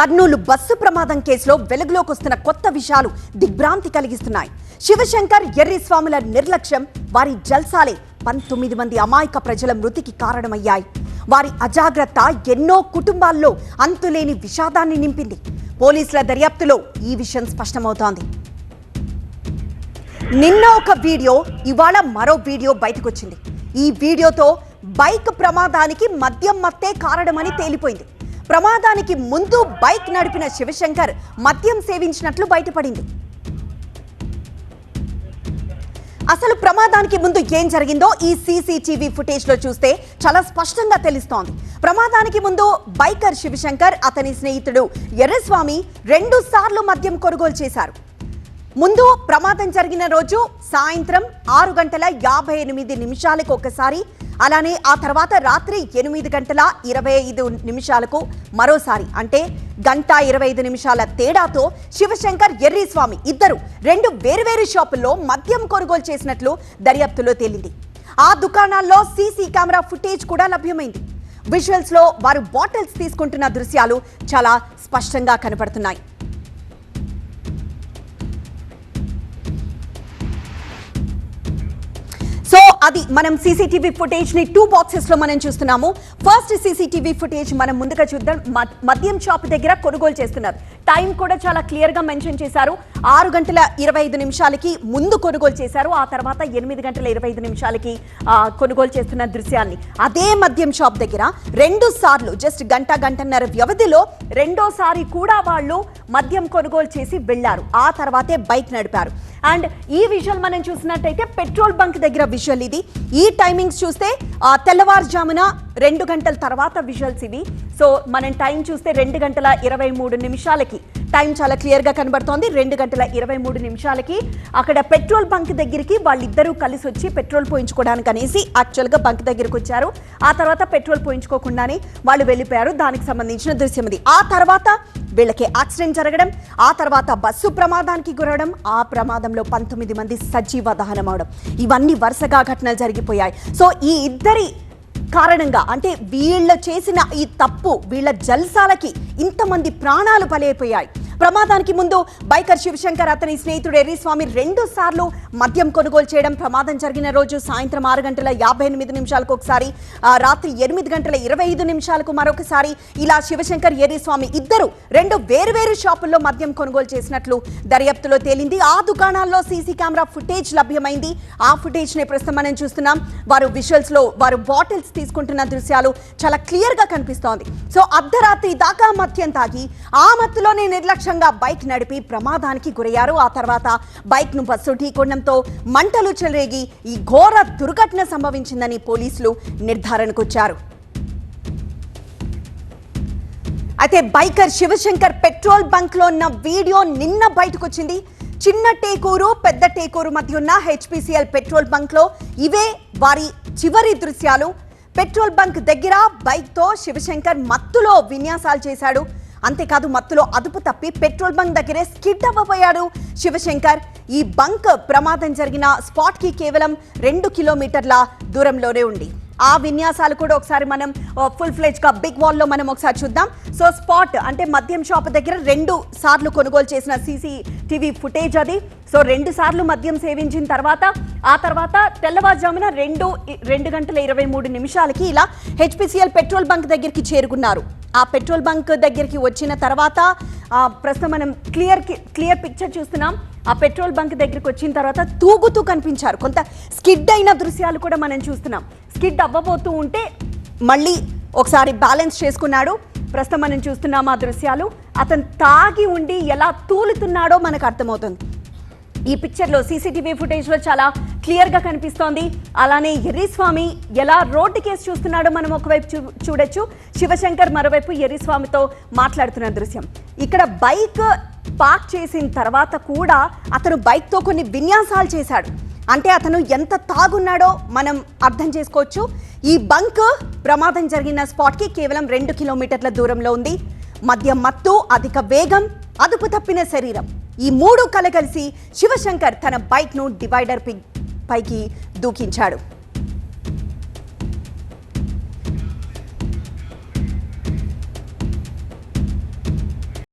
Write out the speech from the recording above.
Kurnool bus ప్రమాదం కేసులో వెలుగులోకి వస్తున్న కొత్త విషయాలు దిగ్భ్రాంతి కలిగిస్తున్నాయి. శివశంకర్ ఎర్రిస్వాముల నిర్లక్ష్యం వారి జల్సాలే పంతొమ్మిది మంది అమాయక ప్రజల మృతికి కారణమయ్యాయి. వారి అజాగ్రత్త ఎన్నో కుటుంబాల్లో అంతులేని విషాదాన్ని నింపింది. పోలీసుల దర్యాప్తులో ఈ విషయం స్పష్టమవుతోంది. నిన్న ఒక వీడియో ఇవాళ మరో వీడియో బయటకొచ్చింది. ఈ వీడియోతో బైక్ ప్రమాదానికి మద్యం మత్తే కారణమని తేలిపోయింది. ప్రమాదానికి ముందు బైక్ నడిపిన శివశంకర్ మద్యం సేవించినట్లు బయటపడింది. అసలు ప్రమాదానికి ముందు ఏం జరిగిందో ఈ సీసీటీవీ ఫుటేజ్లో చూస్తే చాలా స్పష్టంగా తెలుస్తోంది. ప్రమాదానికి ముందు బైకర్ శివశంకర్ అతని స్నేహితుడు ఎర్రస్వామి రెండు సార్లు మద్యం కొనుగోలు చేశారు. ముందు ప్రమాదం జరిగిన రోజు సాయంత్రం ఆరు గంటల యాభై ఎనిమిది నిమిషాలకు ఒకసారి అలానే ఆ తర్వాత రాత్రి ఎనిమిది గంటల ఇరవై ఐదు నిమిషాలకు మరోసారి అంటే గంట ఇరవై ఐదు నిమిషాల తేడాతో శివశంకర్ ఎర్రిస్వామి ఇద్దరు రెండు వేరువేరు షాపుల్లో మద్యం కొనుగోలు చేసినట్లు దర్యాప్తులో తేలింది. ఆ దుకాణాల్లో సీసీ కెమెరా ఫుటేజ్ కూడా లభ్యమైంది. విజువల్స్లో వారు బాటిల్స్ తీసుకుంటున్న దృశ్యాలు చాలా స్పష్టంగా కనపడుతున్నాయి. అది మనం సీసీటీవీ ఫుటేజ్ని టూ బాక్సెస్లో మనం చూస్తున్నాము. ఫస్ట్ సీసీటీవీ ఫుటేజ్ మనం ముందుగా చూద్దాం. మద్యం షాప్ దగ్గర కొనుగోలు చేస్తున్నారు. టైం కూడా చాలా క్లియర్గా మెన్షన్ చేశారు. ఆరు గంటల ఇరవై ఐదు నిమిషాలకి ముందు కొనుగోలు చేశారు. ఆ తర్వాత ఎనిమిది గంటల ఇరవై ఐదు నిమిషాలకి కొనుగోలు చేస్తున్న దృశ్యాన్ని. అదే మద్యం షాప్ దగ్గర రెండు సార్లు జస్ట్ గంట గంటన్నర వ్యవధిలో రెండోసారి కూడా వాళ్ళు మద్యం కొనుగోలు చేసి వెళ్ళారు. ఆ తర్వాతే బైక్ నడిపారు. అండ్ ఈ విజువల్ మనం చూసినట్టయితే పెట్రోల్ బంక్ దగ్గర విజువల్ ఇది. ఈ టైమింగ్స్ చూస్తే ఆ, తెల్లవారుజామున రెండు గంటల తర్వాత విజువల్స్ ఇవి. సో మనం టైం చూస్తే రెండు గంటల ఇరవై మూడు నిమిషాలకి టైం చాలా క్లియర్గా కనబడుతోంది. రెండు గంటల ఇరవై మూడు నిమిషాలకి అక్కడ పెట్రోల్ బంక్ దగ్గరికి వాళ్ళిద్దరూ కలిసి వచ్చి పెట్రోల్ పోయించుకోవడానికి అనేసి యాక్చువల్గా బంక్ దగ్గరికి వచ్చారు. ఆ తర్వాత పెట్రోల్ పోయించుకోకుండానే వాళ్ళు వెళ్ళిపోయారు. దానికి సంబంధించిన దృశ్యం ఇది. ఆ తర్వాత వీళ్ళకి యాక్సిడెంట్ జరగడం ఆ తర్వాత బస్సు ప్రమాదానికి గురవడం ఆ ప్రమాదంలో పంతొమ్మిది మంది సజీవ దహనం అవడం. ఇవన్నీ వరుసగా ఘటనలు జరిగిపోయాయి. సో ఈ ఇద్దరి కారణంగా అంటే వీళ్ళ చేసిన ఈ తప్పు వీళ్ళ జల్సాలకి ఇంతమంది ప్రాణాలు బలైపోయాయి. ప్రమాదానికి ముందు బైకర్ శివశంకర్ అతని స్నేహితుడు ఎర్రిస్వామి రెండు సార్లు మద్యం కొనుగోలు చేయడం ప్రమాదం జరిగిన రోజు సాయంత్రం ఆరు గంటల యాభై ఎనిమిది నిమిషాలకు ఒకసారి రాత్రి ఎనిమిది గంటల ఇరవై ఐదు నిమిషాలకు మరొకసారి ఇలా శివశంకర్ ఎర్రిస్వామి ఇద్దరు రెండు వేరువేరు షాపుల్లో మద్యం కొనుగోలు చేసినట్లు దర్యాప్తులో తేలింది. ఆ దుకాణాల్లో సీసీ కెమెరా ఫుటేజ్ లభ్యమైంది. ఆ ఫుటేజ్ని ప్రస్తుతం మనం చూస్తున్నాం. వారు విజువల్స్లో వారు బాటిల్స్ తీసుకుంటున్న దృశ్యాలు చాలా క్లియర్గా కనిపిస్తోంది. సో అర్ధరాత్రి దాకా మద్యం తాగి ఆ మత్తులోనే నిర్లక్ష్యం నిర్లక్ష్యంగా బైక్ నడిపి ప్రమాదానికి గురయ్యారు. ఆ తర్వాత బైక్ను బస్సు ఢీకొనడంతో మంటలు చెలరేగి ఈ ఘోర దుర్ఘటన సంభవించిందని పోలీసులు నిర్ధారణకొచ్చారు అయితే బైకర్ శివశంకర్ పెట్రోల్ బంక్లో ఉన్న వీడియో నిన్న బయటకు వచ్చింది. చిన్న టేకూరు పెద్ద టేకూరు మధ్య ఉన్న హెచ్పిసిఎల్ పెట్రోల్ బంక్లో ఇవే వారి చివరి దృశ్యాలు. పెట్రోల్ బంక్ దగ్గర బైక్తో శివశంకర్ మత్తులో విన్యాసాలు చేశాడు. అంతేకాదు మత్తులో అదుపు తప్పి పెట్రోల్ బంక్ దగ్గరే స్కిడ్ అవ్వబోయాడు శివశంకర్. ఈ బంక్ ప్రమాదం జరిగిన స్పాట్కి కేవలం రెండు కిలోమీటర్ల దూరంలోనే ఉంది. ఆ విన్యాసాలు కూడా ఒకసారి మనం ఫుల్ ఫ్లెజ్గా బిగ్ వాల్లో మనం ఒకసారి చూద్దాం. సో స్పాట్ అంటే మద్యం షాప్ దగ్గర రెండు సార్లు కొనుగోలు చేసిన సీసీ టీవీ ఫుటేజ్ అది. సో రెండు సార్లు మద్యం సేవించిన తర్వాత ఆ తర్వాత తెల్లవారుజామున రెండు రెండు గంటల ఇరవై మూడు నిమిషాలకి ఇలా హెచ్పిసిఎల్ పెట్రోల్ బంక్ దగ్గరికి చేరుకున్నారు. ఆ పెట్రోల్ బంక్ దగ్గరికి వచ్చిన తర్వాత ఆ, ప్రస్తుతం మనం క్లియర్ క్లియర్ పిక్చర్ చూస్తున్నాం. ఆ పెట్రోల్ బంక్ దగ్గరికి వచ్చిన తర్వాత తూగుతూ కనిపించారు. కొంత స్కిడ్ అయిన దృశ్యాలు కూడా మనం చూస్తున్నాం. స్కిడ్ అవ్వబోతూ ఉంటే మళ్ళీ ఒకసారి బ్యాలెన్స్ చేసుకున్నాడు. ప్రస్తుతం మనం చూస్తున్నాం ఆ దృశ్యాలు. అతను తాగి ఉండి ఎలా తూలుతున్నాడో మనకు అర్థమవుతుంది. ఈ పిక్చర్లో సీసీటీవీ ఫుటేజ్లో చాలా క్లియర్గా కనిపిస్తోంది. అలానే ఎర్రిస్వామి ఎలా రోడ్డు కేసు చూస్తున్నాడో మనం ఒకవైపు చూ చూడొచ్చు. శివశంకర్ మరోవైపు ఎర్రిస్వామితో మాట్లాడుతున్న దృశ్యం. ఇక్కడ బైక్ పార్క్ చేసిన తర్వాత కూడా అతను బైక్తో కొన్ని విన్యాసాలు చేశాడు. అంటే అతను ఎంత తాగున్నాడో మనం అర్థం చేసుకోవచ్చు. ఈ బంక్ ప్రమాదం జరిగిన స్పాట్కి కేవలం రెండు కిలోమీటర్ల దూరంలో ఉంది. మధ్య మత్తు అధిక వేగం అదుపు తప్పిన శరీరం. ఈ మూడు కలగలిసి శివశంకర్ తన బైక్ను డివైడర్ పైకి దూకించాడు.